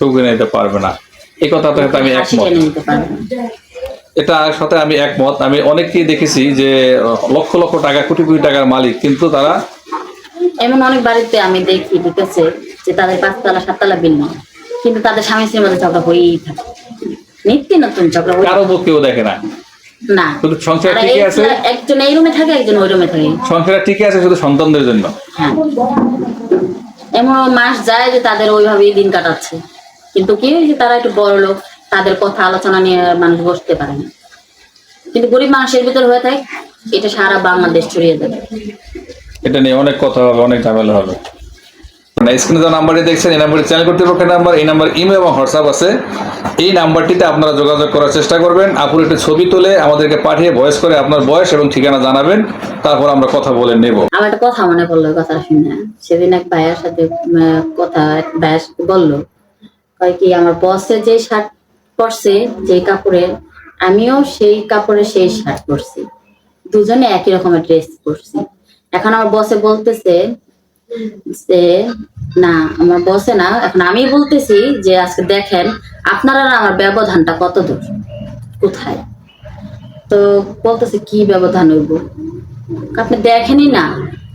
এনে দিতে পারবে না। এই আমি একমত। নিতে। এটার সাথে আমি একমত। আমি অনেককেই দেখেছি যে লক্ষ লক্ষ টাকা কোটি কোটি টাকার মালিক কিন্তু তারা এমন অনেক বাড়িতে আমি দেখি ঠিক যে তাদের পাঁচতলা সাততলা বিল্ডিং কিন্তু তাদের স্বামী স্ত্রীর মধ্যে ঝগড়া হয়েই থাকে। নিত্য নতুন ঝগড়া কারও দেখে না। না। শুধু সংসার ঠিকই আছে? একজন এই রুমে থাকে একজন ওই রুমে থাকে। সংসার ঠিকই আছে শুধু সন্তানদের জন্য? হ্যাঁ। এমন মাস যায় যে তাদের ওইভাবেই দিন কাটাচ্ছে। কিন্তু কি যে তারা একটু বড় লোক তাদের কথা আলোচনা নিয়ে মানুষ বসতে পারে না। কিন্তু গরিব মানুষের ভিতরে হয়ে থাকে এটা সারা বাংলাদেশ ছড়িয়ে দেবে এটা নিয়ে অনেক কথা হবে অনেক ঝামেলা হবে। স্ক্রিনে যে নাম্বারটি দেখছেন এই নাম্বারটি চ্যানেল কর্তৃপক্ষের নাম্বার এই নাম্বার ইমেল এবং হোয়াটসঅ্যাপ আছে। এই নাম্বারটিতে আপনারা যোগাযোগ করার চেষ্টা করবেন। আপুর একটি ছবি তুলে আমাদেরকে পাঠিয়ে ভয়েস করে আপনার বয়স এবং ঠিকানা জানাবেন। তারপর আমরা কথা বলে নেব। আমার একটা কথা মনে পড়ল কথা শুনে। সেদিন এক ভাইয়ের সাথে কথা ভাইয়ের সাথে বলল কি, আমার বসে যে শার্ট পরছে, যে কাপড়ে, আমিও সেই কাপড়ে সেই শার্ট পরছি। দুজনে একই রকমের ড্রেস পরছি। এখন আমার বসে বলতেছে যে, না, আমার বসে না। এখন আমি বলতেছি যে, আজকে দেখেন, আপনারা আমার ব্যবধানটা কত দূর? কোথায়? তো বলতেছে, কি ব্যবধান হইব? আপনি দেখেনই না।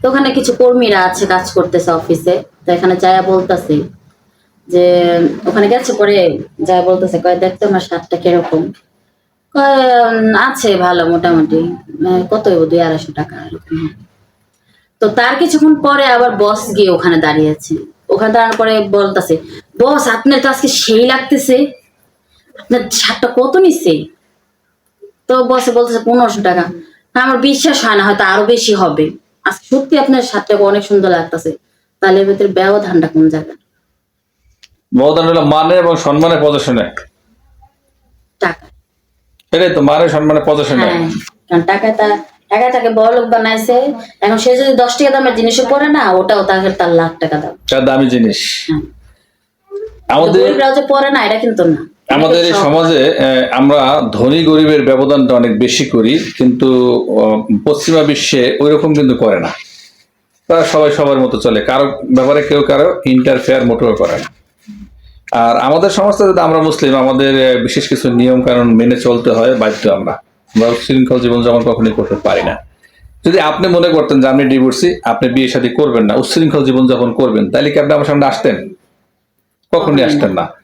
তো ওখানে কিছু কর্মীরা আছে, কাজ করতেছে অফিসে তো এখানে যায়া বলতেছে যে ওখানে গেছে পরে যা বলতেছে, কয় দেখতে আমার শার্টটা কীরকম। আছে ভালো মোটামুটি। কত দুই আড়াইশো টাকা এরকম। তো তার কিছুক্ষণ পরে আবার বস গিয়ে ওখানে দাঁড়িয়েছে। ওখানে দাঁড়ানোর পরে বলতেছে বস আপনার তো আজকে সেই লাগতেছে। আপনার শার্টটা কত নিচ্ছে তো বসে বলতেছে, পনেরোশো টাকা। আমার বিশ্বাস হয় না, হয়তো আরও বেশি হবে। আজকে সত্যি আপনার শার্টটা অনেক সুন্দর লাগতেছে। তাহলে ভিতরে ব্যবধানটা কোন জায়গা ব্যবধান হলো মানে এবং সম্মানের টাকা। এটাই তো মানে সম্মানের পজিশনে হ্যাঁ কারণ তা তাকে বড় লোক বানাইছে। এখন সে যদি দশ টাকা দামের জিনিসও পরে না ওটাও তাকে তার লাখ টাকা তার দামি জিনিস। হ্যাঁ। আমাদের যে পরে না এটা কিন্তু না। আমাদের এই সমাজে আমরা ধনী গরিবের ব্যবধানটা অনেক বেশি করি কিন্তু পশ্চিমা বিশ্বে ওই রকম কিন্তু করে না। তারা সবাই সবার মতো চলে। কারও ব্যাপারে কেউ কারও ইন্টারফেয়ার মোটেও করে না। আর আমাদের সমস্ত যদি আমরা মুসলিম, আমাদের বিশেষ কিছু নিয়ম কানুন মেনে চলতে হয়, বাধ্য আমরা। আমরা শৃঙ্খল জীবনযাপন কখনোই করতে পারি না। যদি আপনি মনে করতেন যে আপনি ডিভোর্সি আপনি বিয়ে শাদী করবেন না, উচ্ছৃঙ্খল জীবনযাপন করবেন, তাহলে কি আপনি আমার সামনে আসতেন? কখনই আসতেন না।